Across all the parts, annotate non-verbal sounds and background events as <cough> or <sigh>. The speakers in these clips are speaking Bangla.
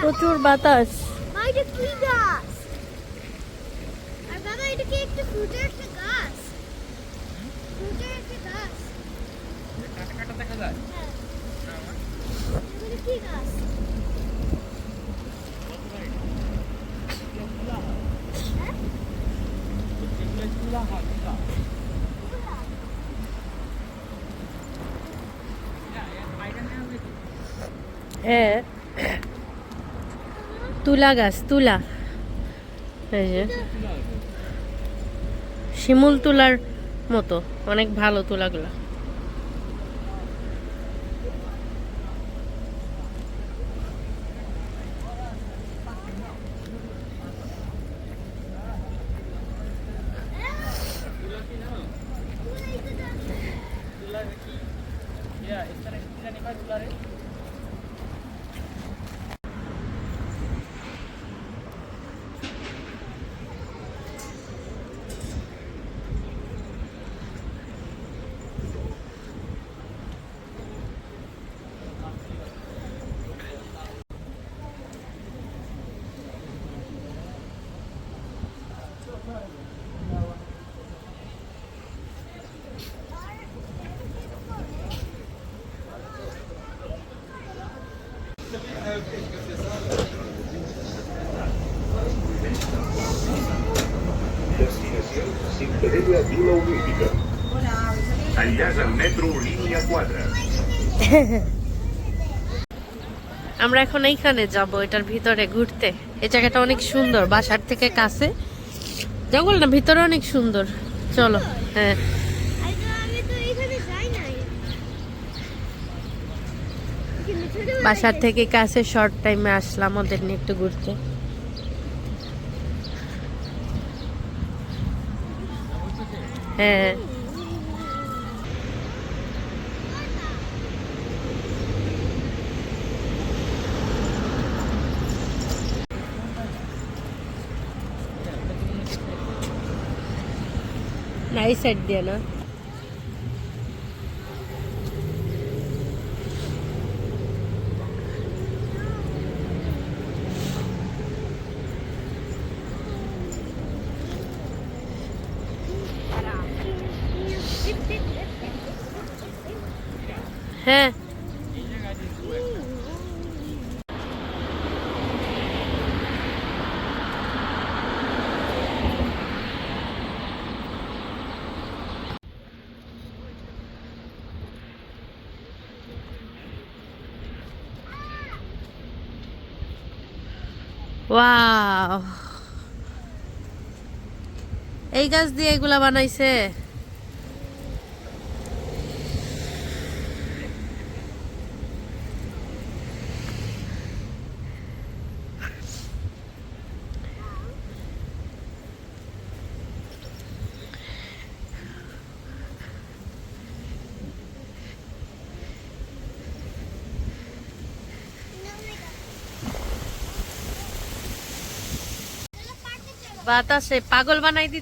প্রচুর বাতাস। কি গাছ আর বাবা এটা কি একটা ফ্রুটের একটা গাছ ফ্রুটের একটা গাছ কাটা কাটা দেখা যায় হ্যাঁ না আমার এটা কি গাছ হ্যাঁ এগুলো চুলা হয় চুলা হ্যাঁ তুলা গাছ তুলা। শিমুল তুলার মতো অনেক ভালো তুলাগুলো। Vila Olímpica. Metro línia 4. আমরা এখন এইখানে যাব, এটার ভিতরে ঘুরতে এই জায়গাটা অনেক সুন্দর, বাসার থেকে কাছে জঙ্গল না ভিতরে অনেক সুন্দর চলো হ্যাঁ আর তো আমি তো এখানে যাই নাই কিন্তু ছোটবেলায় বাসার থেকে কাছে শর্ট টাইমে আসলাম, ওদের নিয়ে একটু ঘুরতে। হ্যাঁ। না, এই সাইড দিয়ে না হ্যাঁ ওয়াও এই গাছ দিয়ে এগুলা বানাইছে? বাতাসে পাগল বানাই দি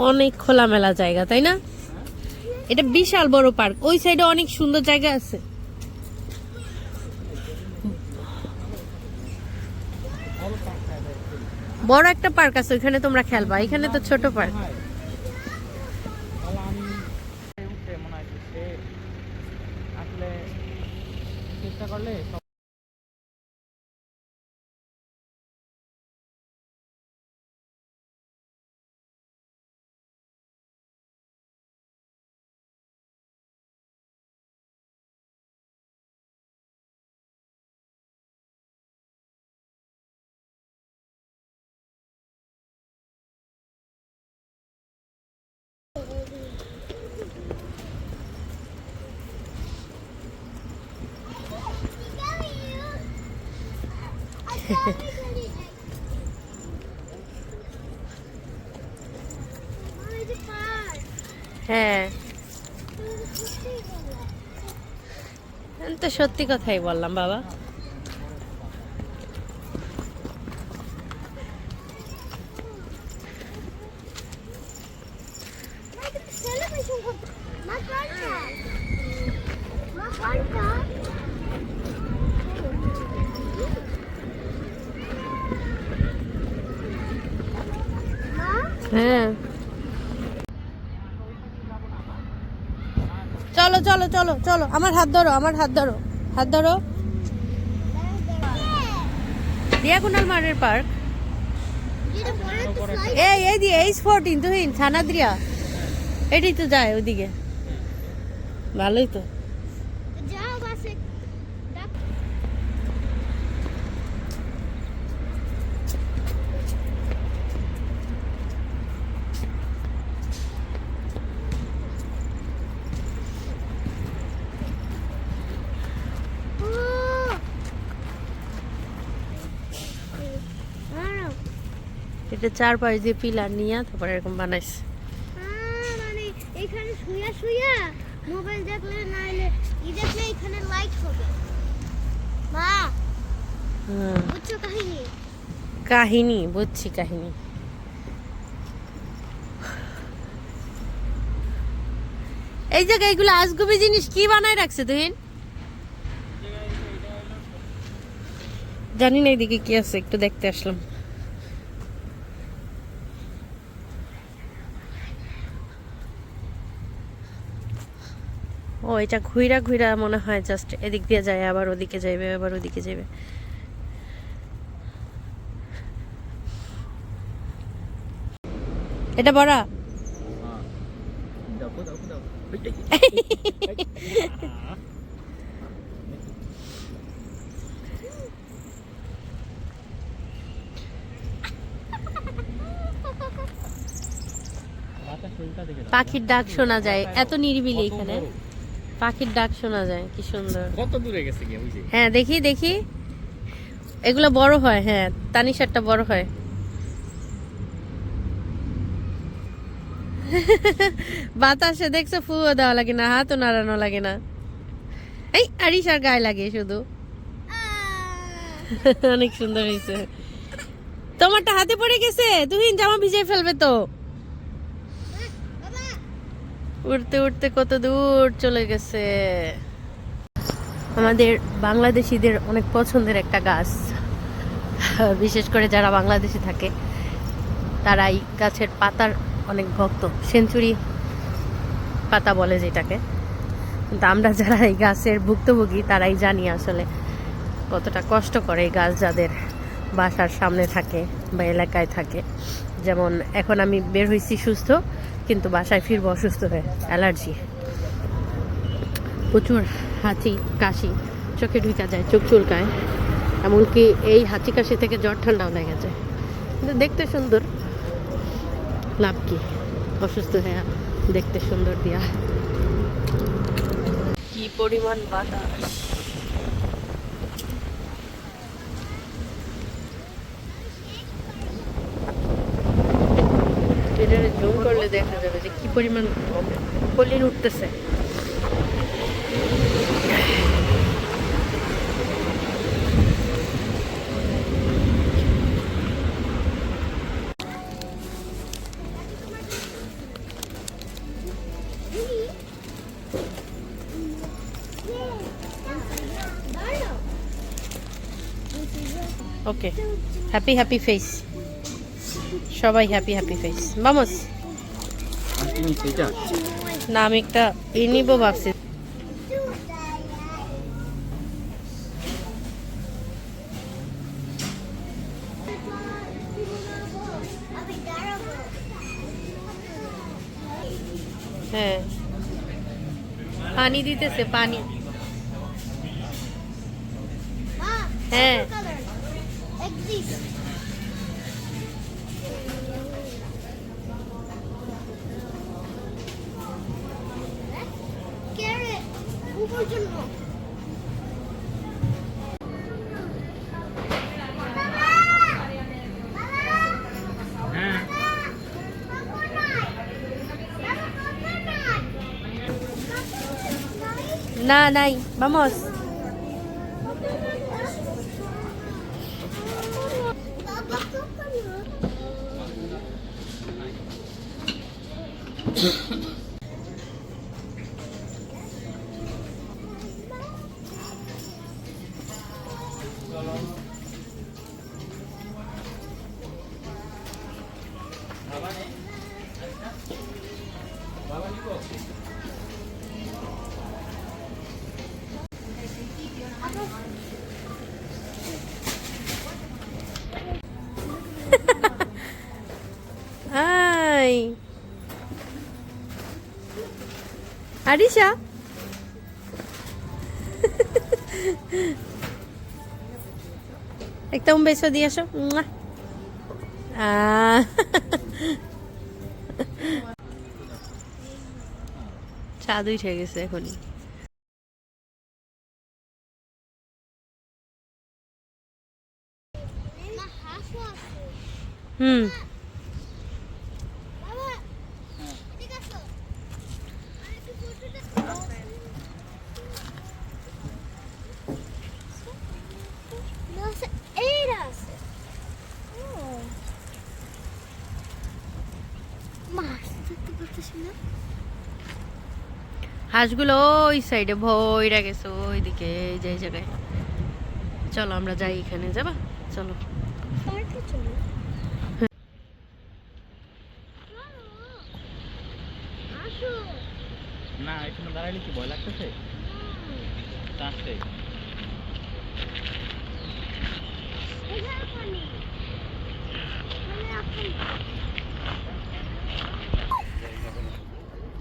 অনেক খোলামেলা জায়গা তাই না? এটা বিশাল বড় পার্ক। ওই সাইডে অনেক সুন্দর জায়গা আছে। বড় একটা পার্ক আছে, ওইখানে তোমরা খেলবা। এখানে তো ছোট পার্ক। হ্যাঁ। তো সত্যি কথাই বললাম বাবা। চলো চলো আমার হাত ধরো আমার হাত ধরো হাত ধরো। ডিয়াগোনাল মারের পার্ক। এই এই দিয়ে এইচ ফোরটিন তুহিন ছানাদ্রিয়া এটাই তো যায় ওদিকে। ভালোই তো যাও বাসে ডাক ও আহ এটা চার পাশ দিয়ে পিলার নিয়ে তারপরে এরকম বানাইছে। মানে এখানে শুয়া শুয়া মোবাইল দেখলে না ই দেখলে এখানে লাইট হবে। মা বুঝছ কাহিনী? কাহিনী বুঝছি কাহিনী। এই জায়গায় এগুলো আজগুবি জিনিস কি বানায় রাখছে তুহিন জানি না এদিকে কি আছে একটু দেখতে আসলাম। ও, এটা ঘুইরা ঘুইরা মনে হয় জাস্ট এদিক দিয়ে যায়, আবার ওদিকে যাইবে, আবার ওদিকে যাইবে এটা বড়া। পাখির ডাক শোনা যায়, এত নিরিবিলি এখানে? পাখির ডাক শোনা যায় কি সুন্দর। কত দূরে গেছে ওই যে হ্যাঁ দেখি দেখি। এগুলো বড় হয় হ্যাঁ তানিশারটা বড় হয়। বাতাসে দেখছ ফুয়ো দেওয়া লাগে না হাতও নাড়ানো লাগে না। এই আরিশার গায়ে লাগে শুধু। অনেক সুন্দর হয়েছে। তোমারটা হাতে পড়ে গেছে তুহিন জামা ভিজে ফেলবে তো। উড়তে উড়তে কত দূর চলে গেছে। আমাদের বাংলাদেশিদের অনেক পছন্দের একটা গাছ। বিশেষ করে যারা বাংলাদেশে থাকে তারা এই গাছের পাতার অনেক ভক্ত। সেঞ্চুরি পাতা বলে যেটাকে। কিন্তু আমরা যারা এই গাছের ভুক্তভোগী, তারাই জানি আসলে কতটা কষ্ট করে এই গাছ যাদের বাসার সামনে থাকে বা এলাকায় থাকে। যেমন এখন আমি বের হয়েছি সুস্থ কিন্তু বাসায় ফিরবো অসুস্থ হয়ে, অ্যালার্জি। প্রচুর হাঁচি, কাশি, চোখে ঢুকা যায়, চোখ চুলকায়। এমনকি এই হাঁচি কাশি থেকে জ্বর ঠান্ডাও লেগে যায়। কিন্তু দেখতে সুন্দর। লাভ কি? অসুস্থ হয়ে দেখতে সুন্দর দিয়া। কি পরিমাণ বাতাস এটা জুম করলে দেখা যাবে যে কি পরিমাণ পলিন উঠতেছে। ওকে হ্যাপি হ্যাপি ফেস সবাই হ্যাপি হ্যাপি ফেস বামস না আমি একটা ই নিবো ভাবছি। হ্যাঁ। পানি দিতেছে পানি। হ্যাঁ। Nada, vamos. <laughs> Arisha. একটা un beso দিয়ে আসো। চাঁদ উঠে গেছে এখনই হুম বাবা ঠিক আছে আর একটু ফটোটা আছে এইটা আছে মাছ দেখতে পাচ্ছিস না হাঁসগুলো ওই সাইডে ভয়রা গেছে ওইদিকে এই যে জায়গায়। চলো আমরা যাই এখানে যাবা? চলো। পার্কে চলো আসো না এখানে দাঁড়াইলে কি ভয় লাগতেছে? আসছে এখানে পানি তাহলে এখন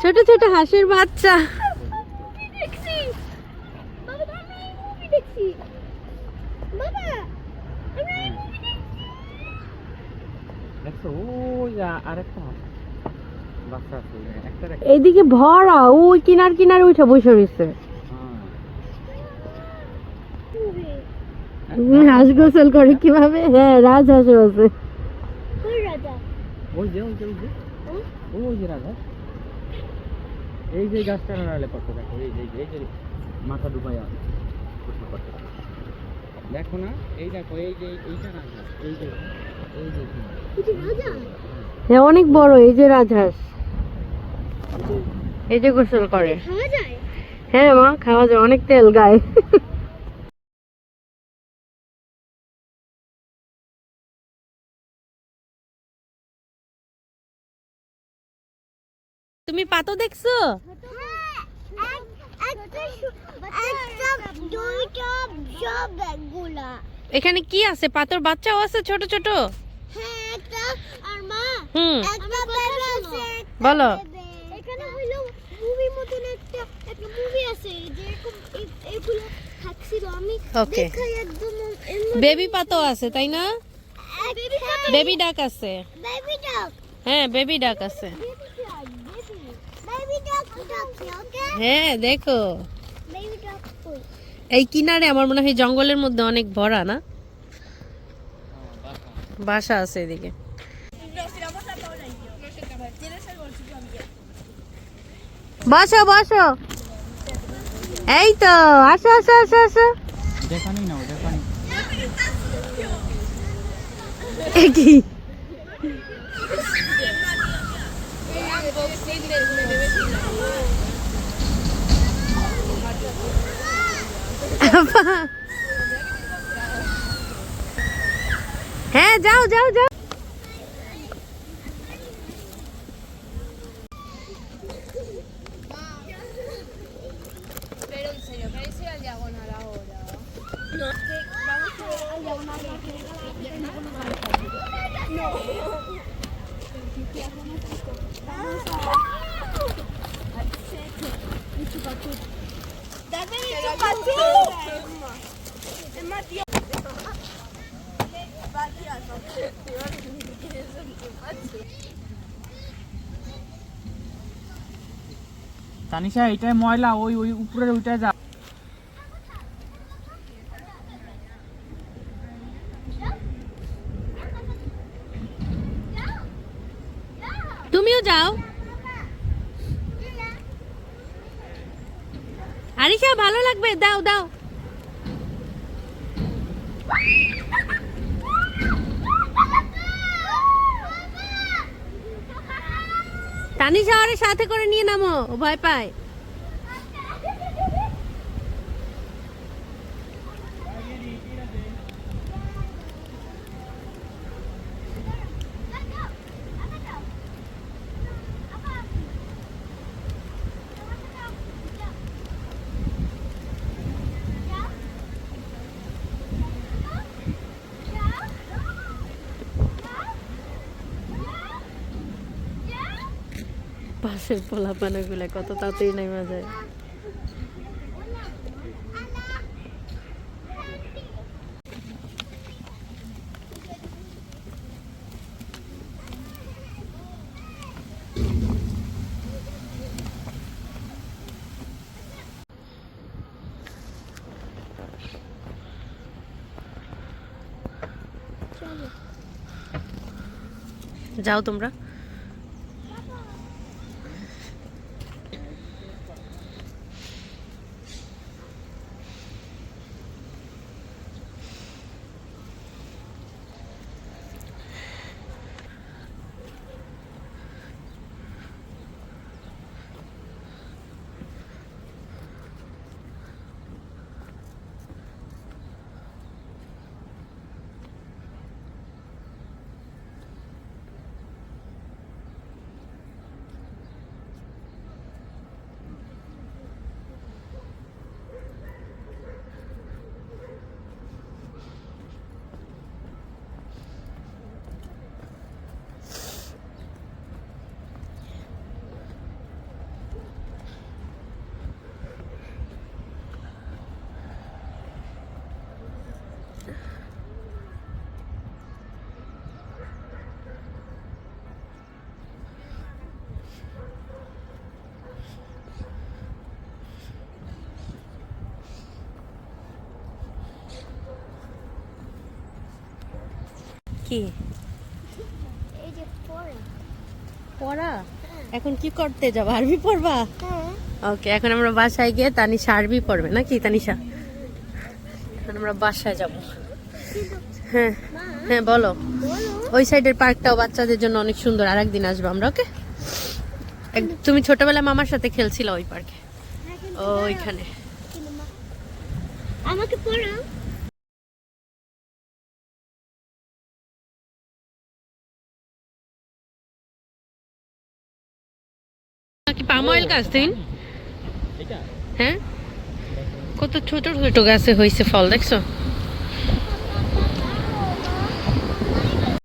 ছোট ছোট হাঁসের বাচ্চা মুভি দেখছি বাবা আমি মুভি দেখছি বাবা আমি মুভি দেখছি দেখছ ওই আ- আরেকটা বাচ্চা আছে একটা রেখে এইদিকে ভরা ওই কিনার কিনার উঠে বসে রয়েছে। হাঁস গোসল করে কীভাবে? হ্যাঁ ওই যে ওই যে ওই যে। রাজা। এই যে গাছটা নাড়ালে কত দেখো এই যে এই যে- মাথা ডুবাই আছে দেখো না এই দেখো এই যে এইটা রাজা এই যে এই যে। হ্যাঁ অনেক বড় এই যে রাজহাঁস। এই যে গোসল করে। খাওয়া যায় হ্যাঁ মা খাওয়া যায় অনেক তেল গায়ে। তুমি পাতো দেখছ? হ্যাঁ, এখানে কি আছে? পাতর বাচ্চাও আছে ছোট ছোট? হ্যাঁ হুম। বলো। এখানে হইল মুভি মতন একটা একটা মুভি আছে যেরকম এগুলো থাকছিল। আমি দেখাই একদম বেবি পাতো আছে তাই না? বেবি ডাক আছে। বেবি হ্যাঁ বেবি ডাক আছে। হ্যাঁ দেখো। এই কিনারে আমার মনে হয় জঙ্গলের মধ্যে অনেক ভরা না? বাসা আছে এদিকে। বসো বসো। এই তো আসো আসো আসো আসো। হ্যাঁ যাও যাও যাও। তানিশা এটাই ময়লা, ওই ওই উপরের ওইটা যা। তুমিও যাও। আরিশা, ভালো লাগবে? দাও দাও। সাথে করে নিয়ে নামো ভয় পায়। পাশের পোলা পানাগুলো কত তাড়াতাড়ি নেমে যায়। যাও তোমরা। কি? এই যে পরে পড়া? এখন কি করতে যাব? আরবি পড়বা? হ্যাঁ। ওকে এখন আমরা বাসায় গিয়ে তানিশা আরবি পড়বে। নাকি তানিশা? এখন আমরা বাসায় যাব। হ্যাঁ হ্যাঁ বলো। বলো। ওই সাইডের পার্কটাও বাচ্চাদের জন্য অনেক সুন্দর। আর একদিন আসব আমরা ওকে তুমি ছোটবেলায় মামার সাথে খেলছিল ওই পার্কে? হ্যাঁ, ওইখানে। আমাকে পড়াও। অয়েল গাছ দিন হ্যাঁ? কত ছোট ছোট গাছে হয়েছে ফল দেখছ?